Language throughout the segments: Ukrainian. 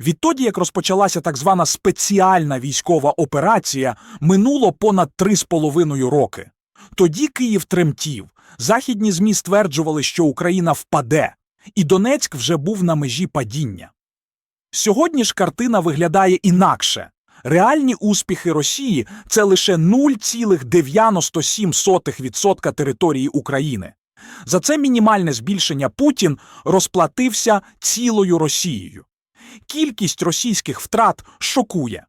Відтоді, як розпочалася так звана спеціальна військова операція, минуло понад три з половиною роки. Тоді Київ тремтів. Західні ЗМІ стверджували, що Україна впаде, і Донецьк вже був на межі падіння. Сьогодні ж картина виглядає інакше. Реальні успіхи Росії це лише 0,97% території України. За це мінімальне збільшення Путін розплатився цілою Росією. Кількість російських втрат шокує.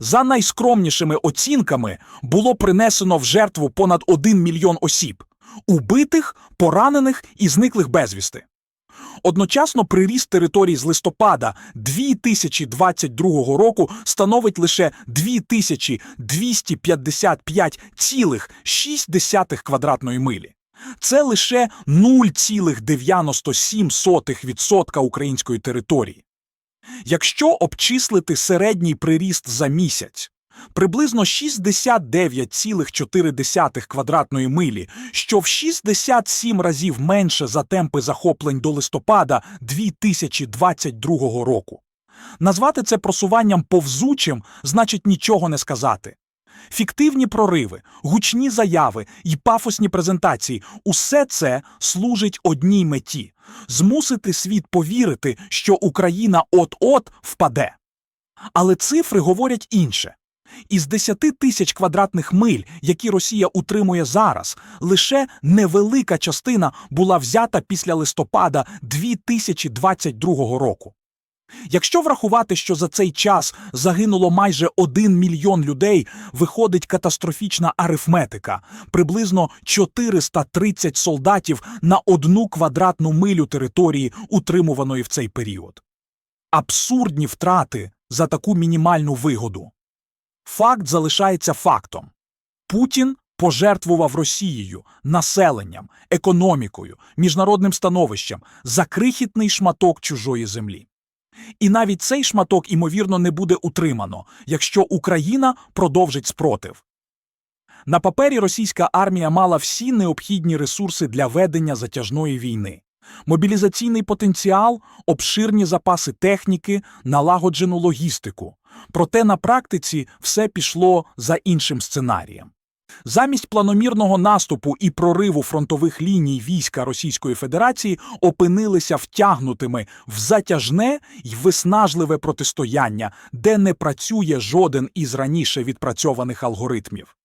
За найскромнішими оцінками було принесено в жертву понад 1 мільйон осіб убитих, поранених і зниклих безвісти. Одночасно приріст територій з листопада 2022 року становить лише 2255,6 квадратної милі. Це лише 0,97% української території. Якщо обчислити середній приріст за місяць, приблизно 69,4 квадратної милі, що в 67 разів менше за темпи захоплень до листопада 2022 року. Назвати це просуванням повзучим значить нічого не сказати. Фіктивні прориви, гучні заяви і пафосні презентації усе це служить одній меті змусити світ повірити, що Україна от-от впаде. Але цифри говорять інше. Із 10 тисяч квадратних миль, які Росія утримує зараз, лише невелика частина була взята після листопада 2022 року. Якщо врахувати, що за цей час загинуло майже 1 мільйон людей, виходить катастрофічна арифметика приблизно 430 солдатів на одну квадратну милю території, утримуваної в цей період. Абсурдні втрати за таку мінімальну вигоду. Факт залишається фактом. Путін пожертвував Росією, населенням, економікою, міжнародним становищем за крихітний шматок чужої землі. І навіть цей шматок, імовірно, не буде утримано, якщо Україна продовжить спротив. На папері російська армія мала всі необхідні ресурси для ведення затяжної війни. Мобілізаційний потенціал, обширні запаси техніки, налагоджену логістику. Проте на практиці все пішло за іншим сценарієм. Замість планомірного наступу і прориву фронтових ліній війська Російської Федерації опинилися втягнутими в затяжне й виснажливе протистояння, де не працює жоден із раніше відпрацьованих алгоритмів.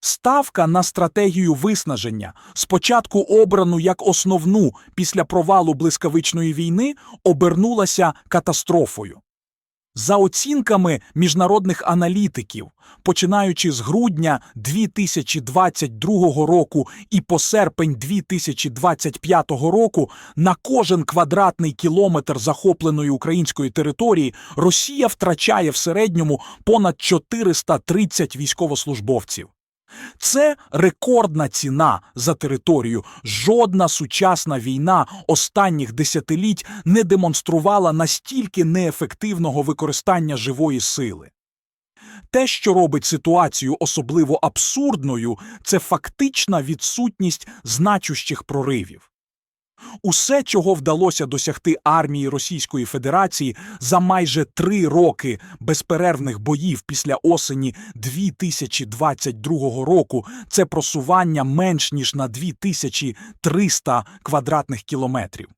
Ставка на стратегію виснаження, спочатку обрану як основну після провалу блискавичної війни, обернулася катастрофою. За оцінками міжнародних аналітиків, починаючи з грудня 2022 року і по серпень 2025 року, на кожен квадратний кілометр захопленої української території Росія втрачає в середньому понад 430 військовослужбовців. Це рекордна ціна за територію. Жодна сучасна війна останніх десятиліть не демонструвала настільки неефективного використання живої сили. Те, що робить ситуацію особливо абсурдною, це фактична відсутність значущих проривів. Усе, чого вдалося досягти армії Російської Федерації за майже три роки безперервних боїв після осені 2022 року, це просування менш ніж на 2300 квадратних кілометрів.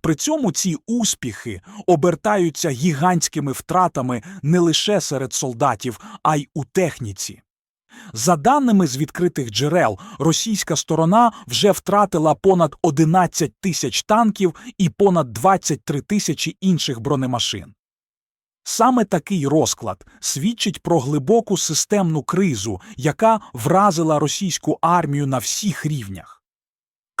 При цьому ці успіхи обертаються гігантськими втратами не лише серед солдатів, а й у техніці. За даними з відкритих джерел, російська сторона вже втратила понад 11 тисяч танків і понад 23 тисячі інших бронемашин. Саме такий розклад свідчить про глибоку системну кризу, яка вразила російську армію на всіх рівнях.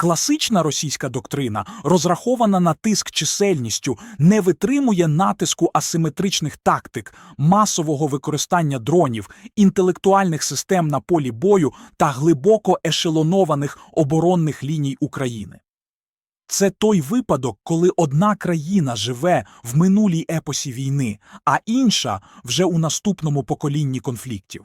Класична російська доктрина, розрахована на тиск чисельністю, не витримує натиску асиметричних тактик, масового використання дронів, інтелектуальних систем на полі бою та глибоко ешелонованих оборонних ліній України. Це той випадок, коли одна країна живе в минулій епосі війни, а інша вже у наступному поколінні конфліктів.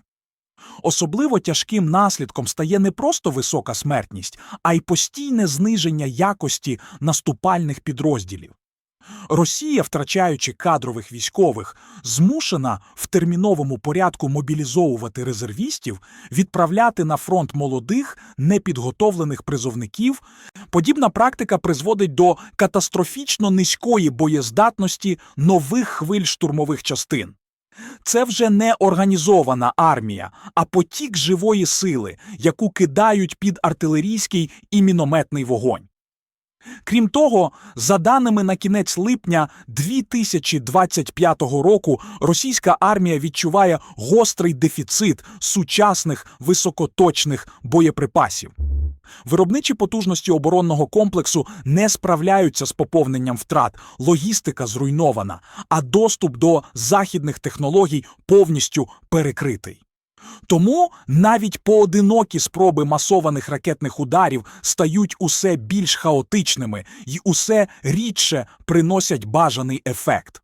Особливо тяжким наслідком стає не просто висока смертність, а й постійне зниження якості наступальних підрозділів. Росія, втрачаючи кадрових військових, змушена в терміновому порядку мобілізовувати резервістів, відправляти на фронт молодих, непідготовлених призовників. Подібна практика призводить до катастрофічно низької боєздатності нових хвиль штурмових частин. Це вже не організована армія, а потік живої сили, яку кидають під артилерійський і мінометний вогонь. Крім того, за даними на кінець липня 2025 року, російська армія відчуває гострий дефіцит сучасних високоточних боєприпасів. Виробничі потужності оборонного комплексу не справляються з поповненням втрат, логістика зруйнована, а доступ до західних технологій повністю перекритий. Тому навіть поодинокі спроби масованих ракетних ударів стають усе більш хаотичними і усе рідше приносять бажаний ефект.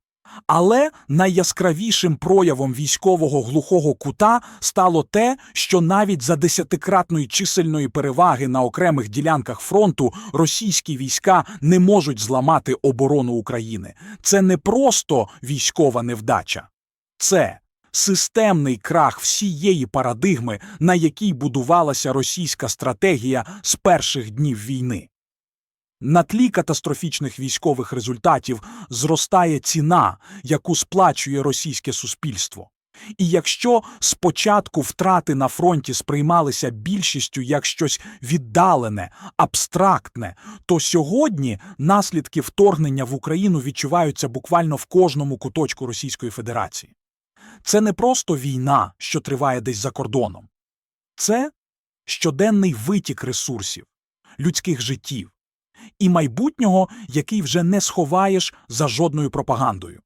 Але найяскравішим проявом військового глухого кута стало те, що навіть за десятикратної чисельної переваги на окремих ділянках фронту російські війська не можуть зламати оборону України. Це не просто військова невдача, це системний крах всієї парадигми, на якій будувалася російська стратегія з перших днів війни. На тлі катастрофічних військових результатів зростає ціна, яку сплачує російське суспільство. І якщо спочатку втрати на фронті сприймалися більшістю як щось віддалене, абстрактне, то сьогодні наслідки вторгнення в Україну відчуваються буквально в кожному куточку Російської Федерації. Це не просто війна, що триває десь за кордоном. Це щоденний витік ресурсів, людських життів і майбутнього, який вже не сховаєш за жодною пропагандою.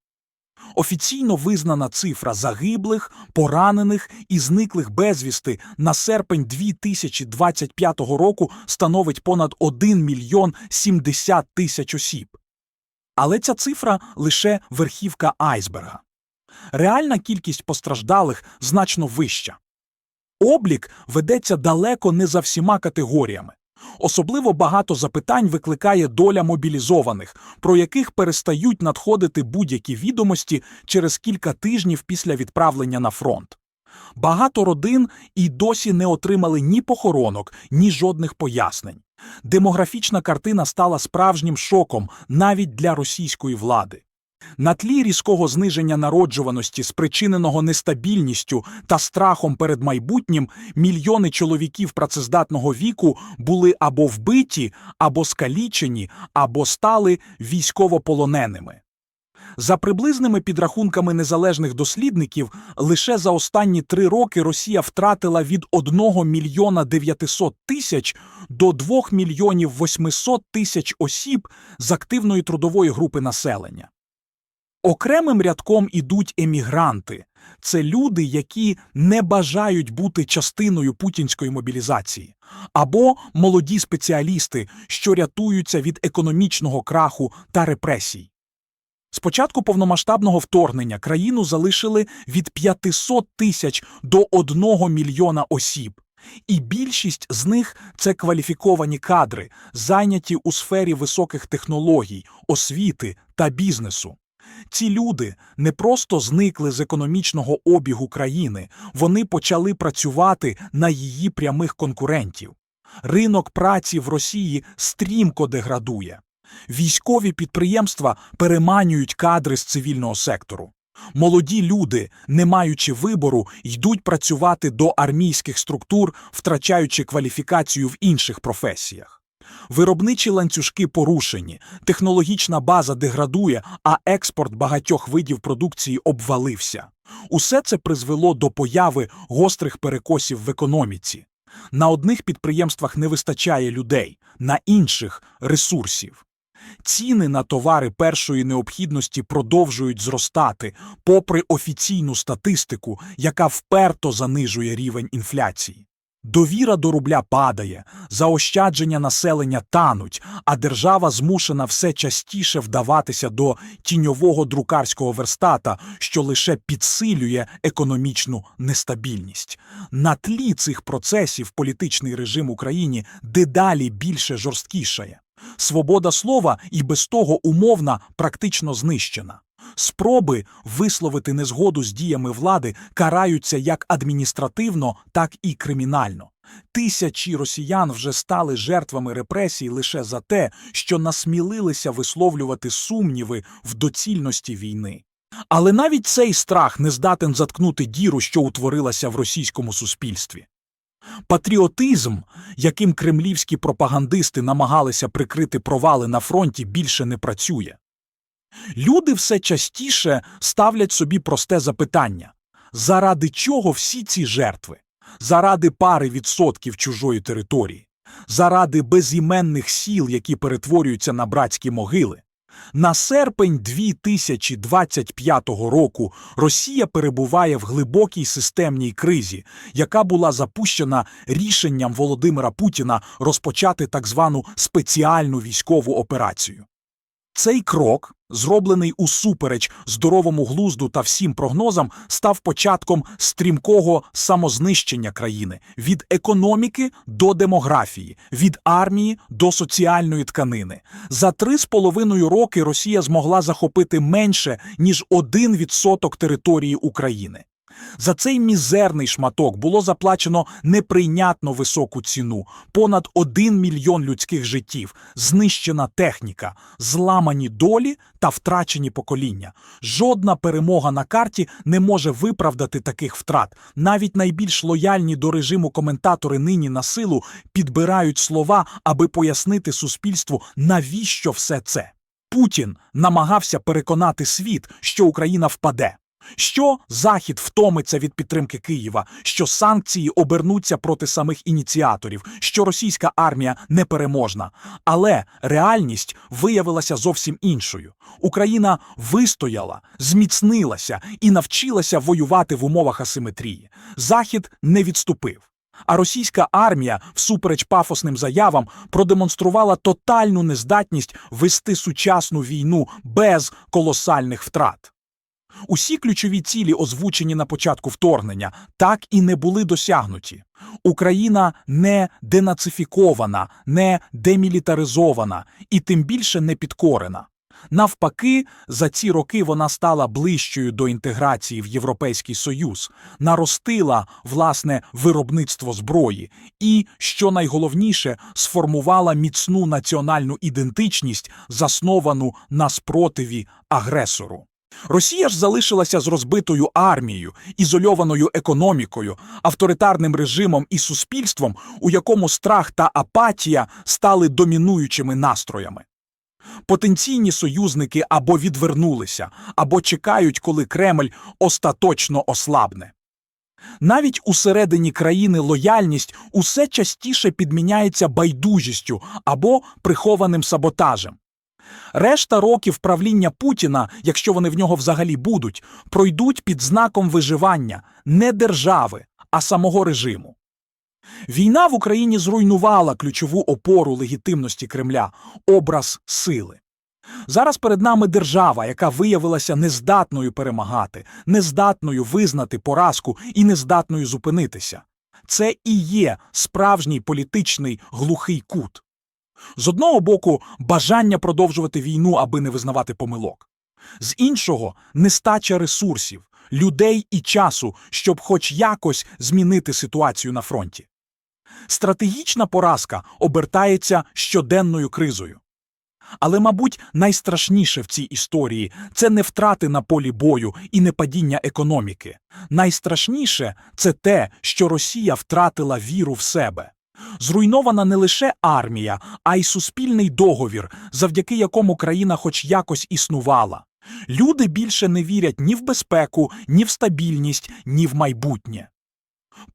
Офіційно визнана цифра загиблих, поранених і зниклих безвісти на серпень 2025 року становить понад 1 мільйон 70 тисяч осіб. Але ця цифра лише верхівка айсберга. Реальна кількість постраждалих значно вища. Облік ведеться далеко не за всіма категоріями. Особливо багато запитань викликає доля мобілізованих, про яких перестають надходити будь-які відомості через кілька тижнів після відправлення на фронт. Багато родин і досі не отримали ні похоронок, ні жодних пояснень. Демографічна картина стала справжнім шоком навіть для російської влади. На тлі різкого зниження народжуваності, спричиненого нестабільністю та страхом перед майбутнім, мільйони чоловіків працездатного віку були або вбиті, або скалічені, або стали військовополоненими. За приблизними підрахунками незалежних дослідників, лише за останні три роки Росія втратила від 1 мільйона 900 тисяч до 2 мільйонів 800 тисяч осіб з активної трудової групи населення. Окремим рядком ідуть емігранти. Це люди, які не бажають бути частиною путінської мобілізації, або молоді спеціалісти, що рятуються від економічного краху та репресій. З початку повномасштабного вторгнення країну залишили від 500 тисяч до 1 мільйона осіб. І більшість з них це кваліфіковані кадри, зайняті у сфері високих технологій, освіти та бізнесу. Ці люди не просто зникли з економічного обігу країни, вони почали працювати на її прямих конкурентів. Ринок праці в Росії стрімко деградує. Військові підприємства переманюють кадри з цивільного сектору. Молоді люди, не маючи вибору, йдуть працювати до армійських структур, втрачаючи кваліфікацію в інших професіях. Виробничі ланцюжки порушені, технологічна база деградує, а експорт багатьох видів продукції обвалився. Усе це призвело до появи гострих перекосів в економіці. На одних підприємствах не вистачає людей, на інших ресурсів. Ціни на товари першої необхідності продовжують зростати, попри офіційну статистику, яка вперто занижує рівень інфляції. Довіра до рубля падає, заощадження населення тануть, а держава змушена все частіше вдаватися до тіньового друкарського верстата, що лише підсилює економічну нестабільність. На тлі цих процесів політичний режим Україні дедалі більше жорсткішає. Свобода слова і без того умовна практично знищена. Спроби висловити незгоду з діями влади караються як адміністративно, так і кримінально. Тисячі росіян вже стали жертвами репресій лише за те, що насмілилися висловлювати сумніви в доцільності війни. Але навіть цей страх не здатен заткнути діру, що утворилася в російському суспільстві. Патріотизм, яким кремлівські пропагандисти намагалися прикрити провали на фронті, більше не працює. Люди все частіше ставлять собі просте запитання: заради чого всі ці жертви? Заради пари відсотків чужої території, заради безіменних сіл, які перетворюються на братські могили. На серпень 2025 року Росія перебуває в глибокій системній кризі, яка була запущена рішенням Володимира Путіна розпочати так звану спеціальну військову операцію. Цей крок, зроблений усупереч здоровому глузду та всім прогнозам, став початком стрімкого самознищення країни від економіки до демографії, від армії до соціальної тканини. За три з половиною роки Росія змогла захопити менше ніж 1% території України. За цей мізерний шматок було заплачено неприйнятно високу ціну понад 1 мільйон людських життів, знищена техніка, зламані долі та втрачені покоління. Жодна перемога на карті не може виправдати таких втрат. Навіть найбільш лояльні до режиму коментатори нині на силу підбирають слова, аби пояснити суспільству, навіщо все це. Путін намагався переконати світ, що Україна впаде. Що Захід втомиться від підтримки Києва, що санкції обернуться проти самих ініціаторів, що російська армія непереможна. Але реальність виявилася зовсім іншою. Україна вистояла, зміцнилася і навчилася воювати в умовах асиметрії. Захід не відступив. А російська армія, всупереч пафосним заявам, продемонструвала тотальну нездатність вести сучасну війну без колосальних втрат. Усі ключові цілі, озвучені на початку вторгнення, так і не були досягнуті. Україна не денацифікована, не демілітаризована і тим більше не підкорена. Навпаки, за ці роки вона стала ближчою до інтеграції в Європейський Союз, наростила власне виробництво зброї і, що найголовніше, сформувала міцну національну ідентичність, засновану на спротиві агресору. Росія ж залишилася з розбитою армією, ізольованою економікою, авторитарним режимом і суспільством, у якому страх та апатія стали домінуючими настроями. Потенційні союзники або відвернулися, або чекають, коли Кремль остаточно ослабне. Навіть усередині країни лояльність усе частіше підміняється байдужістю або прихованим саботажем. Решта років правління Путіна, якщо вони в нього взагалі будуть, пройдуть під знаком виживання не держави, а самого режиму. Війна в Україні зруйнувала ключову опору легітимності Кремля образ сили. Зараз перед нами держава, яка виявилася нездатною перемагати, нездатною визнати поразку і нездатною зупинитися. Це і є справжній політичний глухий кут. З одного боку, бажання продовжувати війну, аби не визнавати помилок, з іншого нестача ресурсів, людей і часу, щоб хоч якось змінити ситуацію на фронті. Стратегічна поразка обертається щоденною кризою. Але, мабуть, найстрашніше в цій історії це не втрати на полі бою і не падіння економіки. Найстрашніше це те, що Росія втратила віру в себе. Зруйнована не лише армія, а й суспільний договір, завдяки якому країна хоч якось існувала. Люди більше не вірять ні в безпеку, ні в стабільність, ні в майбутнє.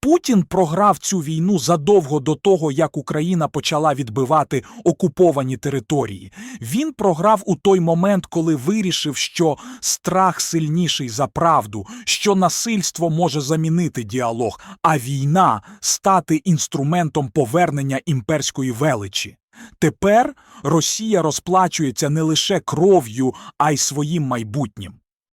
Путін програв цю війну задовго до того, як Україна почала відбивати окуповані території. Він програв у той момент, коли вирішив, що страх сильніший за правду, що насильство може замінити діалог, а війна стати інструментом повернення імперської величі. Тепер Росія розплачується не лише кров'ю, а й своїм майбутнім.